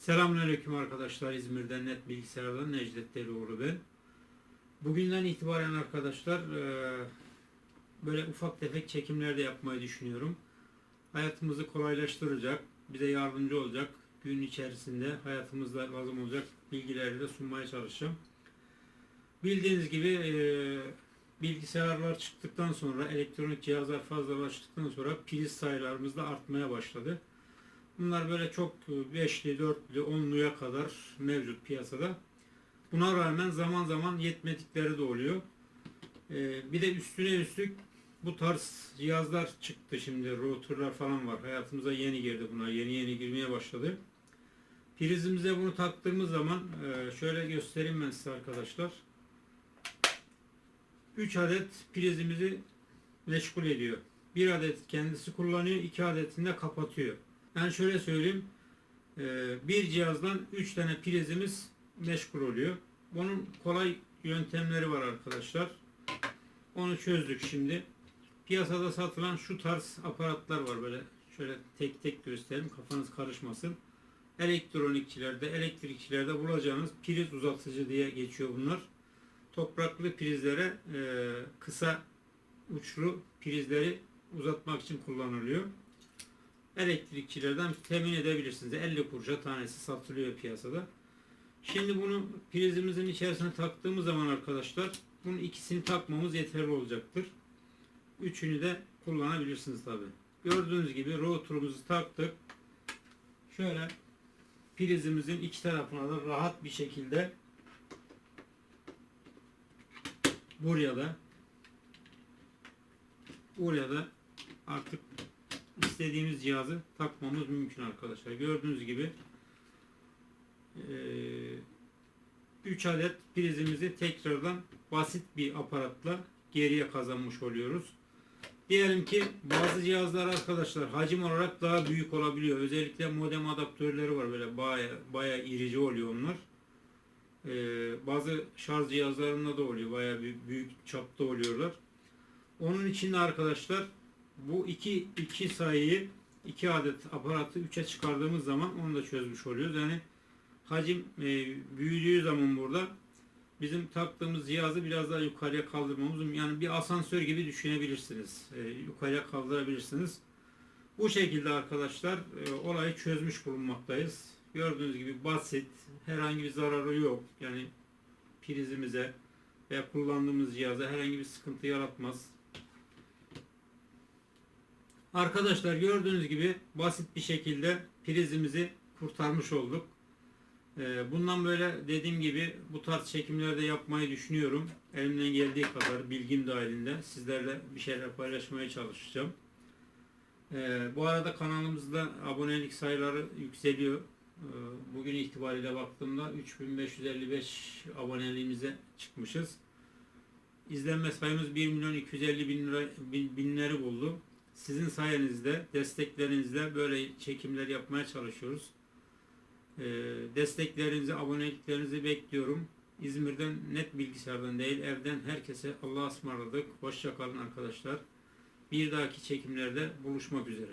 Selamünaleyküm arkadaşlar. İzmir'den Net Bilgisayar'dan Necdet Delioğlu ben. Bugünden itibaren arkadaşlar eee, böyle ufak tefek çekimler de yapmayı düşünüyorum. Hayatımızı kolaylaştıracak, bize yardımcı olacak, gün içerisinde hayatımızda lazım olacak bilgileri de sunmaya çalışacağım. Bildiğiniz gibi eee, bilgisayarlar çıktıktan sonra, elektronik cihazlar fazlalaştıktan sonra priz sayılarımız da artmaya başladı. Bunlar böyle çok e, beşli, dörtlü, onluya kadar mevcut piyasada. Buna rağmen zaman zaman yetmedikleri de oluyor. Ee, bir de üstüne üstlük bu tarz cihazlar çıktı şimdi. Routerlar falan var. Hayatımıza yeni girdi bunlar. Yeni yeni girmeye başladı. Prizimize bunu taktığımız zaman e, şöyle göstereyim ben size arkadaşlar. 3 adet prizimizi meşgul ediyor. Bir adet kendisi kullanıyor, iki adetini de kapatıyor. Yani şöyle söyleyeyim. e, Bir cihazdan 3 tane prizimiz meşgul oluyor. Bunun kolay yöntemleri var arkadaşlar. Onu çözdük şimdi. Piyasada satılan şu tarz aparatlar var böyle. Şöyle tek tek göstereyim kafanız karışmasın. Elektronikçilerde, elektrikçilerde bulacağınız priz uzatıcı diye geçiyor bunlar. Topraklı prizlere e, kısa uçlu prizleri uzatmak için kullanılıyor elektrikçilerden temin edebilirsiniz. 50 kuruşa tanesi satılıyor piyasada. Şimdi bunu prizimizin içerisine taktığımız zaman arkadaşlar bunun ikisini takmamız yeterli olacaktır. Üçünü de kullanabilirsiniz tabi. Gördüğünüz gibi router'umuzu taktık. Şöyle prizimizin iki tarafına da rahat bir şekilde buraya da buraya da artık istediğimiz cihazı takmamız mümkün arkadaşlar. Gördüğünüz gibi 3 adet prizimizi tekrardan basit bir aparatla geriye kazanmış oluyoruz. Diyelim ki bazı cihazlar arkadaşlar hacim olarak daha büyük olabiliyor. Özellikle modem adaptörleri var böyle baya baya irici oluyor onlar. Ee, bazı şarj cihazlarında da oluyor. Baya büyük, büyük çapta oluyorlar. Onun için arkadaşlar bu iki, iki sayıyı iki adet aparatı 3'e çıkardığımız zaman onu da çözmüş oluyoruz. Yani hacim e, büyüdüğü zaman burada bizim taktığımız cihazı biraz daha yukarıya kaldırmamız yani bir asansör gibi düşünebilirsiniz. E, yukarıya kaldırabilirsiniz. Bu şekilde arkadaşlar e, olayı çözmüş bulunmaktayız. Gördüğünüz gibi basit, herhangi bir zararı yok. Yani prizimize veya kullandığımız cihaza herhangi bir sıkıntı yaratmaz. Arkadaşlar gördüğünüz gibi basit bir şekilde prizimizi kurtarmış olduk. Ee, Bundan böyle dediğim gibi bu tarz çekimlerde yapmayı düşünüyorum. Elimden geldiği kadar bilgim dahilinde sizlerle bir şeyler paylaşmaya çalışacağım. Ee, Bu arada kanalımızda abonelik sayıları yükseliyor. Ee, Bugün itibariyle baktığımda 3555 aboneliğimize çıkmışız. İzlenme sayımız 1 milyon 250 bin lira, bin, binleri buldu. Sizin sayenizde, desteklerinizle böyle çekimler yapmaya çalışıyoruz. Ee, desteklerinizi, aboneliklerinizi bekliyorum. İzmir'den net bilgisayardan değil, evden herkese Allah'a ısmarladık. Hoşça kalın arkadaşlar. Bir dahaki çekimlerde buluşmak üzere.